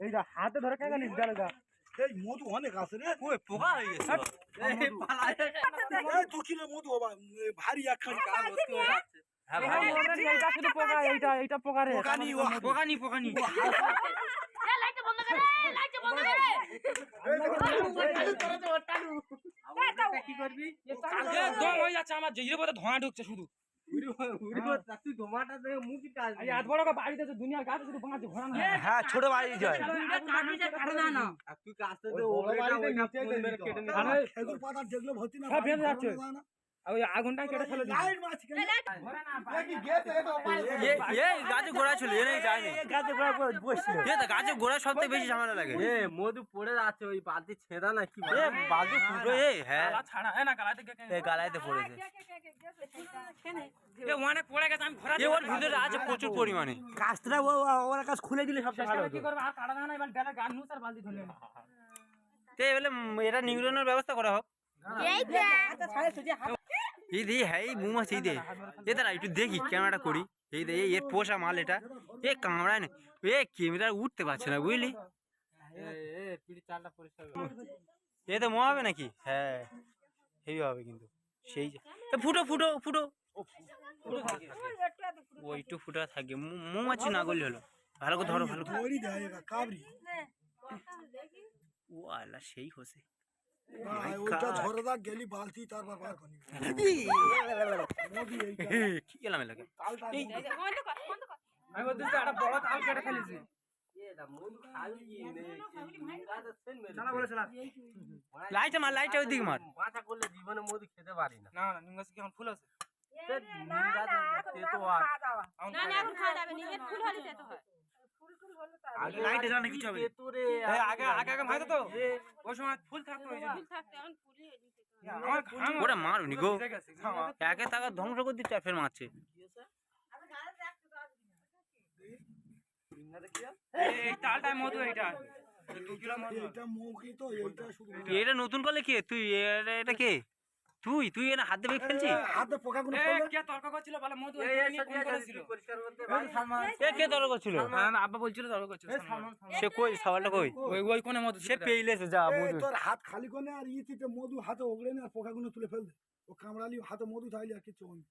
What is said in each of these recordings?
এইটা হাতে ধরে কে জানিস জালগা এই মধু অনেক আছে রে ওই পোকা হয়ে গেছে এই পালায় এই দু কিলো মধু বাবা ভারী একখান হ্যাঁ এই ভাই মনের এইটা শুধু পোকা এইটা এইটা পোকা রে পোকানি ও পোকানি পোকানি এ লাইটটা বন্ধ করে এ লাইটটা বন্ধ করে কি করবি এ দম হয়ে যাচ্ছে আমার ধোঁয়া ঢুকছে শুধু বাঁচে ঘোরা হ্যাঁ। ছোট বাড়ি যায় তুই কাজটা যেগুলো ভর্তি না। সব বেঁধে যাচ্ছে। ওই আগুনটা কেটে ফেলে দিই লাইট মাছ কেন এই গাছে গোড়া ছিল এ যায়নি গাছে ঘোরা বসছিল এ তো গাছে গোড়া সব বেশি ঝামেলা লাগে এ মধু পড়ে যাচ্ছে ওই বালতি ছেঁড়া না কি এ বালতি ফুটো এ হ্যাঁ গালা ছাড়া এ না গালাতে এ গালাইতে পড়েছে এ অনেক পড়ে গেছে আমি ঘোরা এ ওর ভিতরে আছে প্রচুর পরিমাণে কাজটা ও ওর কাজ খুলে দিলে সব চেষ্টা করে কি করবে আর কাটা না এবার ডালে গান নুস বালতি ধরে তে বলে এটা নিংড়ানোর ব্যবস্থা করা হোক এই দেখ এই দে হ্যাঁ এই মৌমাছি এই দে। এ দাঁড়া একটু দেখি ক্যামেরাটা করি। এই দে এই এর পোষা মাল এটা। এ কামড়ায় না। এ ক্যামেরা উঠতে পারছে না বুঝলি? এ তো মো হবে নাকি? হ্যাঁ হেভি হবে কিন্তু। সেই যে- ফুটো ফুটো ফুটো। ও একটু ফুটা থাকে মৌমাছি না করলে হলো। ভালো করে ধরো ভালো করে। ও আল্লাহ সেই হোসে। ওইটা ঝরে গেলি বালতি তারপর বার করি কি গেলাম এলাকা এই বন্ধ কর বন্ধ কর আমি বলতে একটা বড় তাল কেটে ফেলেছি। লাইটে মার লাইটে ওই মার। বাঁচা করলে জীবনে মধু খেতে পারি না। না না কি এখন ফুল আছে? সে নিম গাছে তেতো আর এখন না না এখন খাওয়া যাবে নিজের ফুল হলে যেতে হয়। আগে লাইটে জানে কিছু হবে এই আগে আগে আগে ভাইতো তো। ওই সময় ফুল থাকতো ওই ফুল থাকতে এখন ফুলই হয়ে যেতে আমার ঘাম ওরা মারুনি গো। একে ধ্বংস করে দিচ্ছে ফের মারছে। এটা নতুন করলে কে? তুই এটা কে? তুই তুই এনে হাত দিয়ে ফেলছিস হাতে পোকা গুলো কে তর্ক করছিল? বলে মধু এই ফোন করেছিল? পরিষ্কার করতে পারি এ কে তর্ক করছিল? হ্যাঁ না, আব্বা বলছিল তর্ক করছিল সালমান। সে কই? সবালটা কই? ওই ওই কোনে মধু সে পেইলেছে যা মধু। তোর হাত খালি কোনে আর ইতিতে মধু হাতে ওগড়ে আর আর পোকাগুলো তুলে ফেল দে ও কামড়ালি হাতে মধু থাইলে আর কিছু হয়নি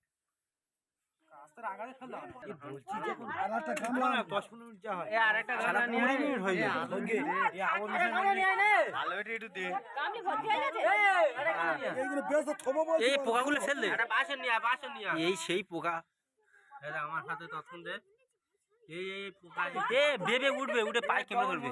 এই পোকাগুলো ফেল দে। বাসন নিয়ে আয়, বাসন নিয়ে আয়। এই সেই পোকা। আমার হাতে তখন দে। এই এই পোকা। বেবে উঠবে উঠে পায়ে কেমন করবে